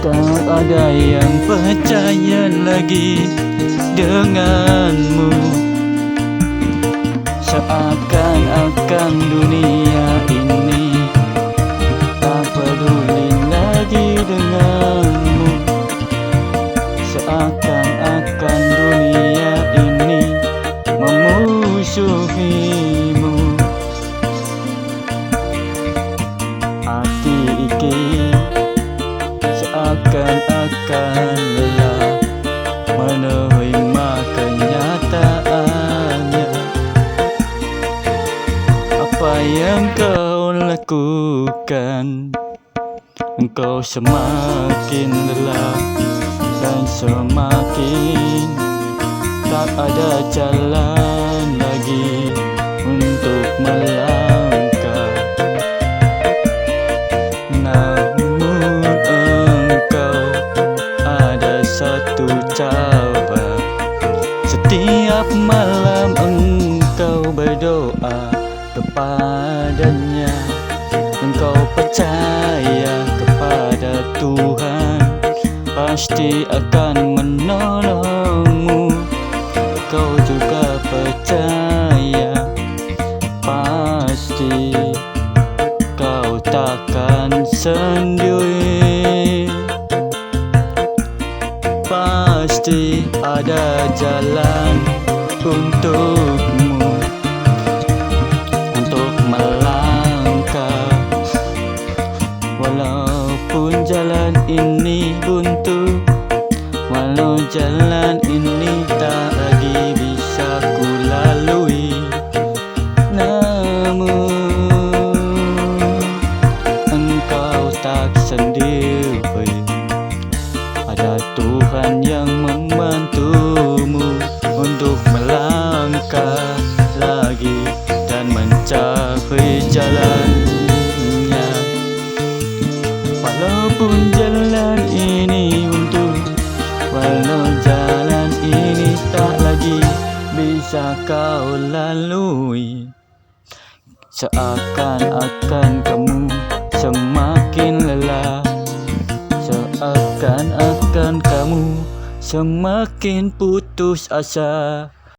Tak ada yang percaya lagi denganmu. Seakan-akan dunia ini Apa yang kau lakukan? Engkau semakin lelah dan semakin tak ada jalan lagi untuk melangkah. Namun engkau ada satu cara Setiap malam engkau berdoa kepadanya. Engkau percaya kepada Tuhan Pasti akan menolongmu. Kau juga percaya Pasti kau takkan sendiri. Pasti ada jalan untukmu ini buntu Walau jalan ini tak lagi bisa ku lalui. Namun engkau tak sendiri. Ada Tuhan yang membantumu Untuk melangkah lagi Dan mencari jalannya Walaupun jalan ini untuk Walau jalan ini tak lagi bisa kau lalui. Seakan-akan kamu semakin lelah. Seakan-akan kamu semakin putus asa